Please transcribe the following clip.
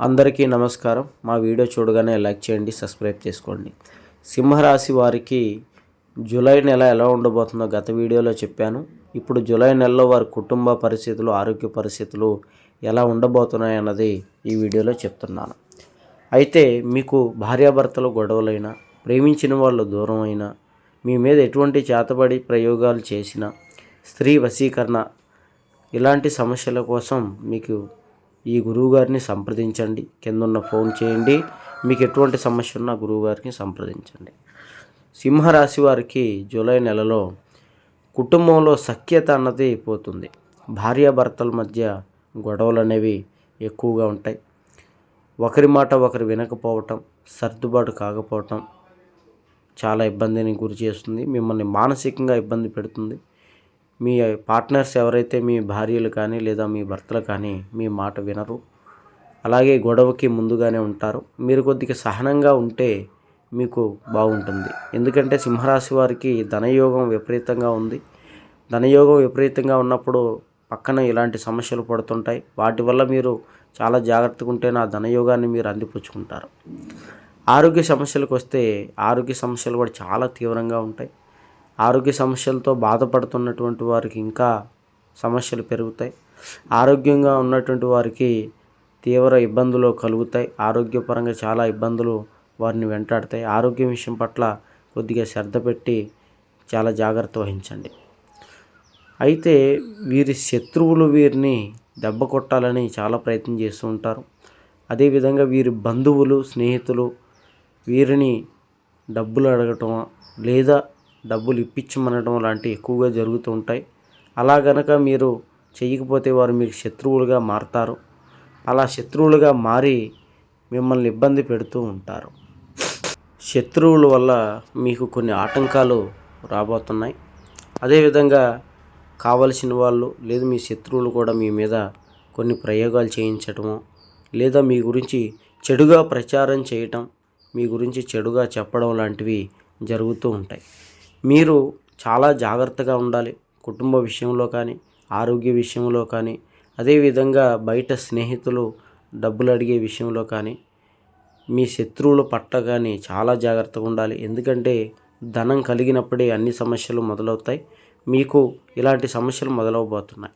అందరికీ నమస్కారం. మా వీడియో చూడగానే లైక్ చేయండి సబ్స్క్రైబ్ చేసుకోండి. సింహరాశి వారికి జూలై నెల ఎలా ఉండబోతుందో గత వీడియోలో చెప్పాను. ఇప్పుడు జూలై నెలలో వారి కుటుంబ పరిస్థితులు ఆరోగ్య పరిస్థితులు ఎలా ఉండబోతున్నాయి అన్నది ఈ వీడియోలో చెప్తున్నాను. అయితే మీకు భార్యాభర్తలు గొడవలైనా ప్రేమించిన వాళ్ళు దూరం అయినా మీ మీద ఎటువంటి చేతబడి ప్రయోగాలు చేసినా స్త్రీ వశీకరణ ఇలాంటి సమస్యల కోసం మీకు ఈ గురువుగారిని సంప్రదించండి. కిందన్న ఫోన్ చేయండి. మీకు ఎటువంటి సమస్య ఉన్నా గురువుగారిని సంప్రదించండి. సింహరాశి వారికి జూలై నెలలో కుటుంబంలో సఖ్యత అన్నది పోతుంది. భార్యాభర్తల మధ్య గొడవలు అనేవి ఎక్కువగా ఉంటాయి. ఒకరి మాట ఒకరు వినకపోవటం సర్దుబాటు కాకపోవటం చాలా ఇబ్బందిని గురి చేస్తుంది. మిమ్మల్ని మానసికంగా ఇబ్బంది పెడుతుంది. మీ పార్ట్నర్స్ ఎవరైతే మీ భార్యలు కానీ లేదా మీ భర్తలు కానీ మీ మాట వినరు. అలాగే గొడవకి ముందుగానే ఉంటారు. మీరు కొద్దిగా సహనంగా ఉంటే మీకు బాగుంటుంది. ఎందుకంటే సింహరాశి వారికి ధనయోగం విపరీతంగా ఉంది. ధనయోగం విపరీతంగా ఉన్నప్పుడు పక్కన ఇలాంటి సమస్యలు పడుతుంటాయి. వాటి వల్ల మీరు చాలా జాగ్రత్తగా ఉంటే నా ధనయోగాన్ని మీరు అందిపుచ్చుకుంటారు. ఆరోగ్య సమస్యలకు వస్తే ఆరోగ్య సమస్యలు కూడా చాలా తీవ్రంగా ఉంటాయి. ఆరోగ్య సమస్యలతో బాధపడుతున్నటువంటి వారికి ఇంకా సమస్యలు పెరుగుతాయి. ఆరోగ్యంగా ఉన్నటువంటి వారికి తీవ్ర ఇబ్బందులు కలుగుతాయి. ఆరోగ్యపరంగా చాలా ఇబ్బందులు వారిని వెంటాడతాయి. ఆరోగ్యం విషయం పట్ల కొద్దిగా శ్రద్ధ పెట్టి చాలా జాగ్రత్త వహించండి. అయితే వీరి శత్రువులు వీరిని దెబ్బ కొట్టాలని చాలా ప్రయత్నం చేస్తూ ఉంటారు. అదేవిధంగా వీరి బంధువులు స్నేహితులు వీరిని డబ్బులు అడగటం లేదా డబ్బులు ఇప్పించమనడం లాంటివి ఎక్కువగా జరుగుతూ ఉంటాయి. అలా గనక మీరు చేయకపోతే వారు మీకు శత్రువులుగా మారతారు. అలా శత్రువులుగా మారి మిమ్మల్ని ఇబ్బంది పెడుతూ ఉంటారు. శత్రువుల వల్ల మీకు కొన్ని ఆటంకాలు రాబోతున్నాయి. అదేవిధంగా కావలసిన వాళ్ళు లేదా మీ శత్రువులు కూడా మీ మీద కొన్ని ప్రయోగాలు చేయించటము లేదా మీ గురించి చెడుగా ప్రచారం చేయటం మీ గురించి చెడుగా చెప్పడం లాంటివి జరుగుతూ ఉంటాయి. మీరు చాలా జాగ్రత్తగా ఉండాలి. కుటుంబ విషయంలో కానీ ఆరోగ్య విషయంలో కానీ అదేవిధంగా బయట స్నేహితులు డబ్బులు అడిగే విషయంలో కానీ మీ శత్రువుల పట్ల కానీ చాలా జాగ్రత్తగా ఉండాలి. ఎందుకంటే ధనం కలిగినప్పుడే అన్ని సమస్యలు మొదలవుతాయి. మీకు ఇలాంటి సమస్యలు మొదలవబోతున్నాయి.